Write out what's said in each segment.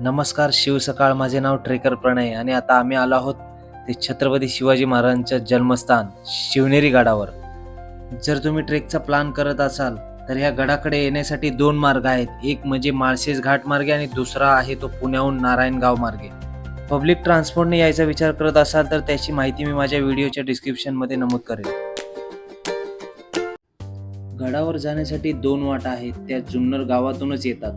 नमस्कार शिवसकाळ माझे नाव ट्रेकर प्रणय आणि आता आम्ही आलो आहोत ते छत्रपती शिवाजी महाराजांचं जन्मस्थान शिवनेरी गडावर. जर तुम्ही ट्रेकचा प्लॅन करत असाल तर ह्या गडाकडे येण्यासाठी दोन मार्ग आहेत. एक म्हणजे माळशेज घाट मार्गे आणि दुसरा आहे तो पुण्याहून नारायणगाव मार्गे. पब्लिक ट्रान्सपोर्टने यायचा विचार करत असाल तर त्याची माहिती मी माझ्या व्हिडिओच्या डिस्क्रिप्शनमध्ये नमूद करेन. गडावर जाण्यासाठी दोन वाटा आहेत. त्या जुन्नर गावातूनच येतात.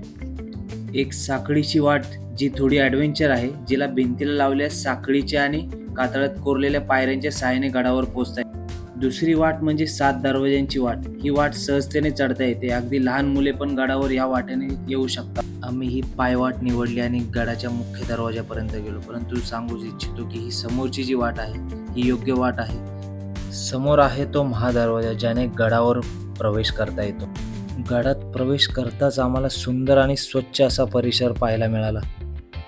एक साखळीची वाट जी थोडी ॲडव्हेंचर आहे जिला भिंतीला लावल्या साखळीच्या आणि कातळात कोरलेल्या पायऱ्यांच्या सहाय्याने गडावर पोहोचता येते दुसरी वाट म्हणजे सात दरवाज्यांची वाट. ही वाट सहजतेने चढता येते. अगदी लहान मुले पण गडावर या वाटेने येऊ शकतात. आम्ही ही पायवाट निवडली आणि गडाच्या मुख्य दरवाजापर्यंत गेलो. परंतु सांगू इच्छितो की ही समोरची जी वाट आहे ही योग्य वाट आहे. समोर आहे तो महादरवाजा ज्याने गडावर प्रवेश करता येतो. गडात प्रवेश करताच आम्हाला सुंदर आणि स्वच्छ असा परिसर पाहायला मिळाला.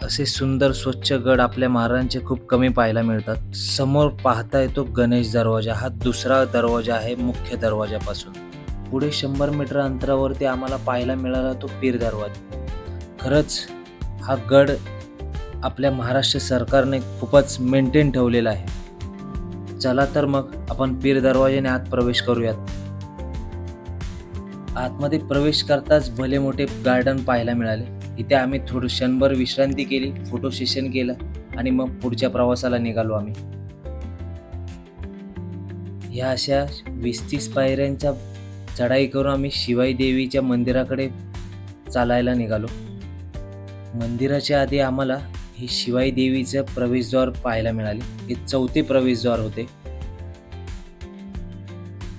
असे सुंदर स्वच्छ गड आपल्या महाराजांचे खूप कमी पाहायला मिळतात. समोर पाहता येतो गणेश दरवाजा. हा दुसरा दरवाजा आहे मुख्य दरवाजापासून. पुढे शंभर मीटर अंतरावरती आम्हाला पाहायला मिळाला तो पीर दरवाजा. खरंच हा गड आपल्या महाराष्ट्र सरकारने खूपच मेंटेन ठेवलेला आहे. चला तर मग आपण पीर दरवाजाने आत प्रवेश करूयात. आतमध्ये प्रवेश करताच भले मोठे गार्डन पाहायला मिळाले. इथे आम्ही थोडं क्षणभर विश्रांती केली फोटो सेशन केलं आणि मग पुढच्या प्रवासाला निघालो आम्ही. ह्या अशा वीस तीस पायऱ्यांच्या चढाई करून आम्ही शिवाई देवीच्या मंदिराकडे चालायला निघालो. मंदिराच्या आधी आम्हाला हे शिवाई देवीचं प्रवेशद्वार पाहायला मिळाले. हे चौथे प्रवेशद्वार होते.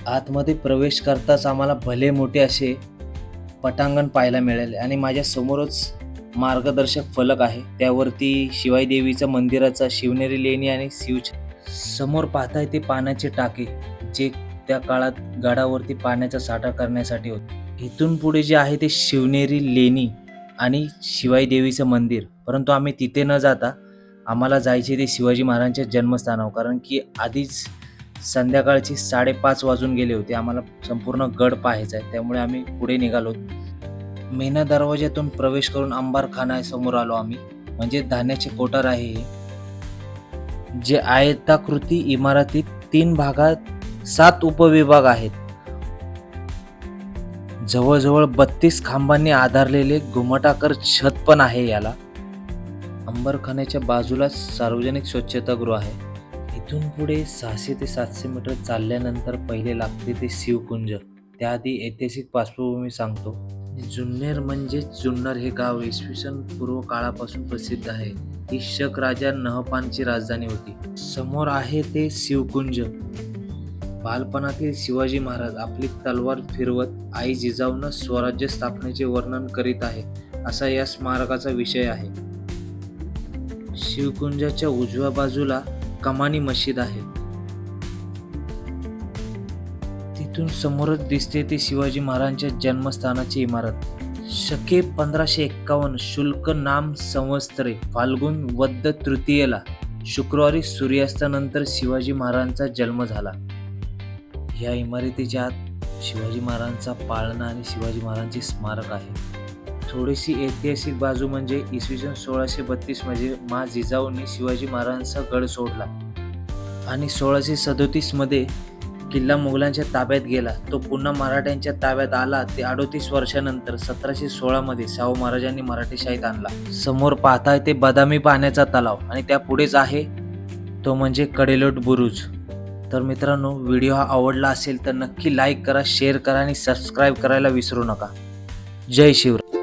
आतमध्ये प्रवेश करताच आम्हाला भले मोठे असे पटांगण पाहायला मिळाले आणि माझ्यासमोरच मार्गदर्शक फलक आहे. त्यावरती शिवाई देवीचं मंदिराचा शिवनेरी लेणी आणि शिव समोर पाहता येते पाण्याचे टाके जे त्या काळात गडावरती पाण्याचा साठा करण्यासाठी होते. इथून पुढे जे आहे ते शिवनेरी लेणी आणि शिवाई देवीचं मंदिर. परंतु आम्ही तिथे न जाता आम्हाला जायचे ते शिवाजी महाराजांच्या जन्मस्थानावर. कारण की आधीच संध्याकाळची साडेपाच वाजून गेले होते. आम्हाला संपूर्ण गड पाहायचा आहे. त्यामुळे आम्ही पुढे निघालो. मेना दरवाज्यातून प्रवेश करून अंबारखानासमोर आलो आम्ही. म्हणजे धान्याचे कोटर आहे जे आयताकृती इमारतीत तीन भागात सात उपविभाग आहेत. जवळजवळ बत्तीस खांबांनी आधारलेले घुमटाकर छत पण आहे याला. अंबरखान्याच्या बाजूला सार्वजनिक स्वच्छतागृह आहे. इथून पुढे सहाशे ते सातशे मीटर चालल्यानंतर पहिले लागते ते शिवकुंज. त्याआधी ऐतिहासिक पार्श्वभूमी सांगतो. जुन्नर म्हणजे जुन्नर हे गाव इसवी सन पूर्व काळापासून प्रसिद्ध आहे. ही शक राजा नहपानची राजधानी होती. समोर आहे ते शिवकुंज. बालपणातील शिवाजी महाराज आपली तलवार फिरवत आई जिजाऊनं स्वराज्य स्थापनेचे वर्णन करीत आहे असा या स्मारकाचा विषय आहे. शिवकुंजाच्या उजव्या बाजूला कमानी मशीद आहे. तिथून समोरच दिसते ती शिवाजी महाराजांच्या जन्मस्थानाची इमारत. शके पंधराशे एक्कावन्न शुल्क नाम संवत्सरे फाल्गुन वद्द तृतीयेला शुक्रवारी सूर्यास्तानंतर शिवाजी महाराजांचा जन्म झाला. या इमारतीच्या आत शिवाजी महाराजांचा पाळणा आणि शिवाजी महाराजांचे स्मारक आहे. थोडीशी ऐतिहासिक बाजू म्हणजे इसवी सन सोळाशे बत्तीसमध्ये मा जिजाऊंनी शिवाजी महाराजांचा गड सोडला. आणि सोळाशे सदोतीसमध्ये किल्ला मुघलांच्या ताब्यात गेला. तो पुन्हा मराठ्यांच्या ताब्यात आला. ते अडोतीस वर्षानंतर सतराशे सोळामध्ये शाहू महाराजांनी मराठेशाहीत आणला. समोर पाहताय ते बदामी पाण्याचा तलाव आणि त्या पुढेच आहे तो म्हणजे कडेलोट बुरुज. तर मित्रांनो व्हिडिओ हा आवडला असेल तर नक्की लाईक करा शेअर करा आणि सबस्क्राईब करायला विसरू नका. जय शिवराय.